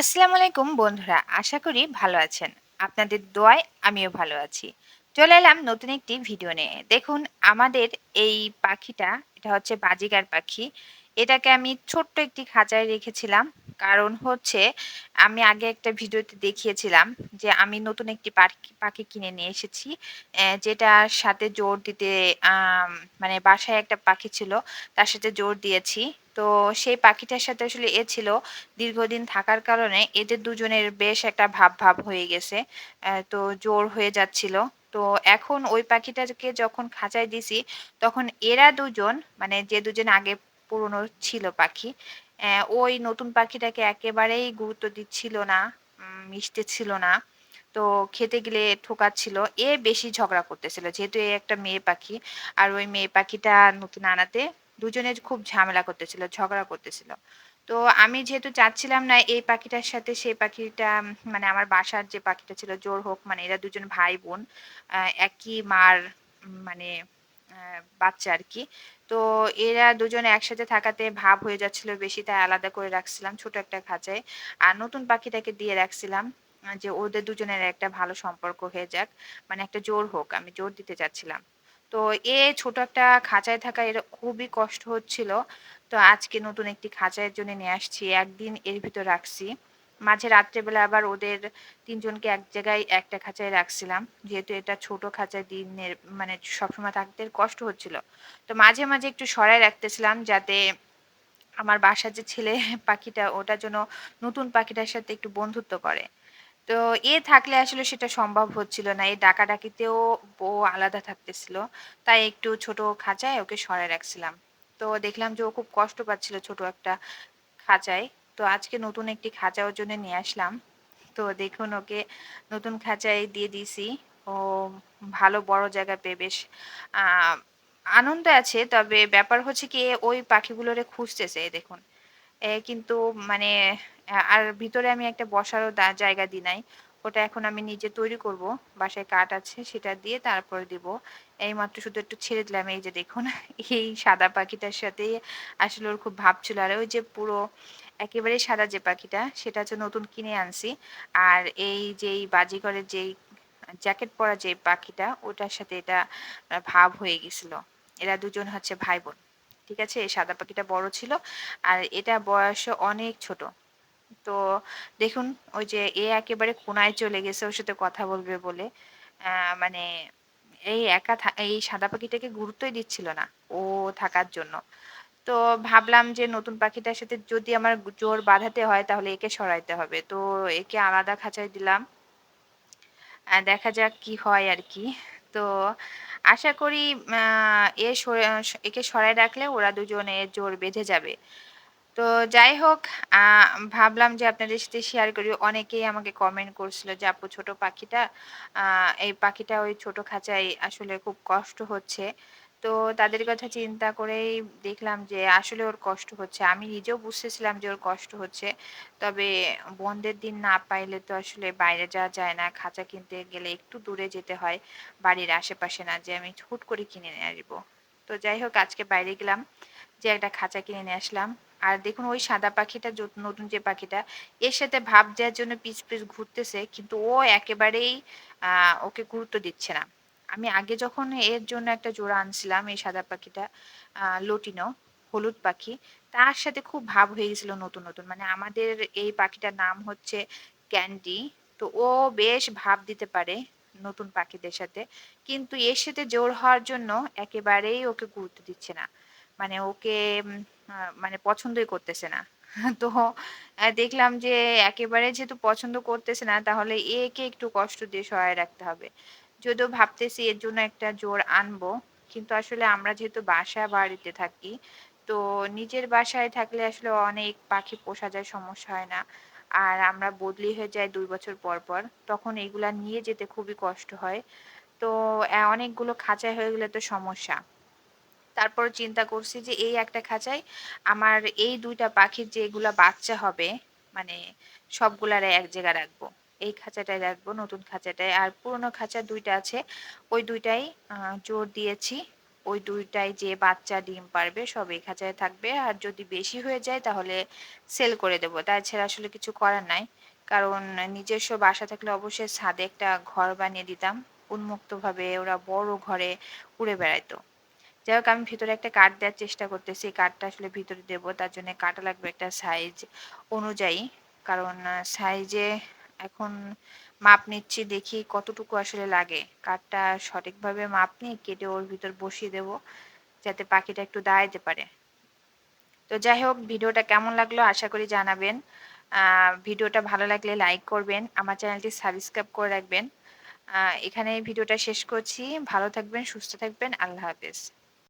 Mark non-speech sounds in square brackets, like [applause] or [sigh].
আসসালামু আলাইকুম বন্ধুরা, আশা করি ভালো আছেন। আপনাদের দোয়ায় আমিও ভালো আছি। চলে এলাম নতুন একটি ভিডিও নিয়ে। দেখুন, আমাদের এই পাখিটা, এটা হচ্ছে বাজিগার পাখি। এটাকে আমি ছোট্ট একটি খাঁচায় রেখেছিলাম। কারণ হচ্ছে, আমি আগে একটা ভিডিওতে দেখিয়েছিলাম যে আমি নতুন একটি পাখি পাখি কিনে নিয়ে এসেছি। যেটার সাথে জোর দিতে মানে বাসায় একটা পাখি ছিল, তার সাথে জোর দিয়েছি। তো সেই পাখিটার সাথে আসলে এ ছিল। দীর্ঘদিন থাকার কারণে এদের দুজনের বেশ একটা ভাব ভাব হয়ে গেছে তো জোর হয়ে যাচ্ছিল। তো এখন ওই পাখিটাকে যখন খাঁচায় দিছি, তখন এরা দুজন মানে যে দুজন আগে পুরনো ছিল পাখি ওই নতুন পাখিটাকে একেবারেই গুরুত্ব দিচ্ছিল না মিশতে ছিল না। তো খেতে গেলে ঠোকাচ্ছিল, এ বেশি ঝগড়া করতেছিল, যেহেতু এ একটা মেয়ে পাখি, আর ওই মেয়ে পাখিটা নতুন আনাতে দুজনে খুব ঝামেলা করতেছিল, ঝগড়া করতেছিল। তো আমি যেহেতু চাচ্ছিলাম না এই পাখিটার সাথে, সেই পাখিটা মানে আমার বাসার যে পাখিটা ছিল, জোর হোক মানে এরা দুজন ভাই বোন একই মার মানে বাচ্চা আর কি। তো এরা দুজনে একসাথে থাকাতে ভাব হয়ে যাচ্ছিল বেশি, তাই আলাদা করে রাখছিলাম ছোট একটা খাঁচায়। আর নতুন পাখিটাকে দিয়ে রাখছিলাম, যে ওদের দুজনের একটা ভালো সম্পর্ক হয়ে যাক মানে একটা জোর হোক, আমি জোর দিতে চাচ্ছিলাম। তো এ ছোট একটা খাঁচায় থাকা এর খুবই কষ্ট হচ্ছিল। তো আজকে নতুন একটি খাঁচার জন্য নিয়ে আসছি, একদিন এর ভিতর রাখছি। মাঝে রাত্রেবেলা আবার ওদের তিনজনকে এক জায়গায় একটা খাঁচায় রাখছিলাম। যেহেতু এটা ছোট খাঁচায় দিনের মানে সবসময় থাকতে কষ্ট হচ্ছিল। তো মাঝে মাঝে একটু সরায় রাখতেছিলাম যাতে আমার বাসার যে ছেলে পাখিটা, ওটা যেন নতুন পাখিটার সাথে একটু বন্ধুত্ব করে। তো এ থাকলে আসলে সেটা সম্ভব হচ্ছিল না। এই ডাকাডাকিতেও ও আলাদা থাকতেছিল। তাই একটু ছোট খাঁচায় ওকে সরায় রাখছিলাম। তো দেখলাম যে ও খুব কষ্ট পাচ্ছিল ছোট একটা খাঁচায়। তো আজকে নতুন একটি খাঁচা ওর জন্য নিয়ে আসলাম। তো দেখুন ওকে নতুন খাঁচায় দিয়ে দিছি ও ভালো বড় জায়গা পেয়ে বেশ আনন্দ আছে। তবে ব্যাপার হচ্ছে কি, ওই পাখিগুলোরে খুঁজতেছে দেখুন। এ কিন্তু মানে আর ভিতরে আমি একটা বসারও জায়গা দিই নাই। ওটা এখন আমি নিজে তৈরি করব। বাসায় কাঠ আছে, সেটা দিয়ে তারপরে দিব। এই মাত্র শুধু একটু ছেড়ে দিলাম, এই যে দেখুন। [laughs] এই সাদা পাখিটার সাথে আসলে ওর খুব ভাব ছিল। আর ওই যে পুরো একেবারে সাদা যে পাখিটা, সেটা হচ্ছে নতুন কিনে আনছি। আর এই যেই বাজিঘরের যেই জ্যাকেট পরা যে পাখিটা, ওটার সাথে এটা ভাব হয়ে গেছিল। এরা দুজন হচ্ছে ভাই বোন। ঠিক আছে? এই সাদা পাখিটা বড় ছিল। আর এটা বয়সে অনেক ছোট। তো দেখুন, ওই যে এ একেবারে কোনায় চলে গেছে ওর সাথে কথা বলবে বলে। মানে এই একা এই সাদা পাখিটাকে গুরুত্বই দিচ্ছিল না ও থাকার জন্য। তো ভাবলাম যে নতুন পাখিটার সাথে যদি আমার জোর বাঁধাতে হয় তাহলে একে সরাইতে হবে। তো একে আলাদা খাঁচায় দিলাম। দেখা যাক কি হয় আর কি। তো আশা করি এ একে সরায় রাখলে ওরা দুজনে জোর বেঁধে যাবে। তো যাই হোক ভাবলাম যে আপনাদের সাথে শেয়ার করি। অনেকেই আমাকে কমেন্ট করছিল যে, আপু, ছোট পাখিটা এই পাখিটা ওই ছোট খাঁচায় আসলে খুব কষ্ট হচ্ছে। তো তাদের কথা চিন্তা করেই দেখলাম যে, আসলে ওর কষ্ট হচ্ছে। আমি নিজেও বুঝতেছিলাম যে, ওর কষ্ট হচ্ছে। তবে বন্ধের দিন না পাইলে তো আসলে বাইরে যাওয়া যায় না। খাঁচা কিনতে গেলে একটু দূরে যেতে হয়, বাড়ির আশেপাশে না, যে আমি হুট করে কিনে নিয়ে আসব। তো যাই হোক, আজকে বাইরে গেলাম। যে একটা খাঁচা কিনে নিয়ে আসলাম। আর দেখুন ওই সাদা পাখিটা নতুন যে পাখিটা, এর সাথে ভাব দেওয়ার জন্য পিছ পিছ ঘুরতেছে, কিন্তু ও একেবারেই ওকে গুরুত্ব দিচ্ছে না। আমি আগে যখন এর জন্য একটা জোড়া আনছিলাম, এই সাদা পাখিটা লটিনো, হলুদ পাখি, তার সাথে খুব ভাব হয়ে গেছিল নতুন নতুন। মানে আমাদের এই পাখিটার নাম হচ্ছে ক্যান্ডি। তো ও বেশ ভাব দিতে পারে নতুন পাখিদের সাথে, কিন্তু এর সাথে জোর হওয়ার জন্য একেবারেই ওকে গুরুত্ব দিচ্ছে না। মানে ওকে মানে পছন্দই করতেছে না। তো দেখলাম যে একেবারে যেহেতু পছন্দ করতেছে না, তাহলে একে একটু কষ্ট দিয়ে সহায় রাখতে হবে। যদিও ভাবতেছি এর জন্য একটা জোর আনব, কিন্তু আসলে আমরা যেহেতু বাসা বাড়িতে থাকি, তো নিজের বাসায় থাকলে আসলে অনেক পাখি পোষা যায়, সমস্যা হয় না। আর আমরা বদলি হয়ে যাই দুই বছর পর পর, তখন এগুলা নিয়ে যেতে খুবই কষ্ট হয়। তো অনেকগুলো খাঁচায় হয়ে গেলে তো সমস্যা। তারপর চিন্তা করছি যে এই একটা খাঁচায় আমার এই দুইটা পাখির যে এগুলা বাচ্চা হবে মানে সবগুলারে এক জায়গায় রাখব। এই খাঁচাটায় রাখব, নতুন খাঁচাটায়। আর পুরোনো খাঁচা দুইটা আছে, ওই দুইটাই জোর দিয়েছি। ওই দুইটাই যে বাচ্চা ডিম পারবে, সব এই খাঁচায় থাকবে। আর যদি বেশি হয়ে যায় তাহলে সেল করে দেবো। তাছাড়া আসলে কিছু করার নাই। কারণ নিজস্ব বাসা থাকলে অবশ্যই ছাদে একটা ঘর বানিয়ে দিতাম। উন্মুক্তভাবে ওরা বড় ঘরে উড়ে বেড়াইতো। যাই হোক, আমি ভিতরে একটা কাঠ দেওয়ার চেষ্টা করতেছি। কাঠটা আসলে ভিতরে দেবো, তার জন্য কাটা লাগবে একটা সাইজ অনুযায়ী। কারণ সাইজে এখন মাপ নিচ্ছি, দেখি কতটুকু আসলে লাগে। কাঠটা সঠিকভাবে মাপ নিয়ে কেটে ওর ভিতর বসিয়ে দেব, যাতে পাখিটা একটু দাঁড়াইতে পারে। তো যাই হোক, ভিডিওটা কেমন লাগল আশা করি জানাবেন। ভিডিওটা ভালো লাগলে লাইক করবেন, আমার চ্যানেলটি সাবস্ক্রাইব করে রাখবেন। এখানে ভিডিওটা শেষ করছি। ভালো থাকবেন, সুস্থ থাকবেন, আল্লাহ হাফেজ।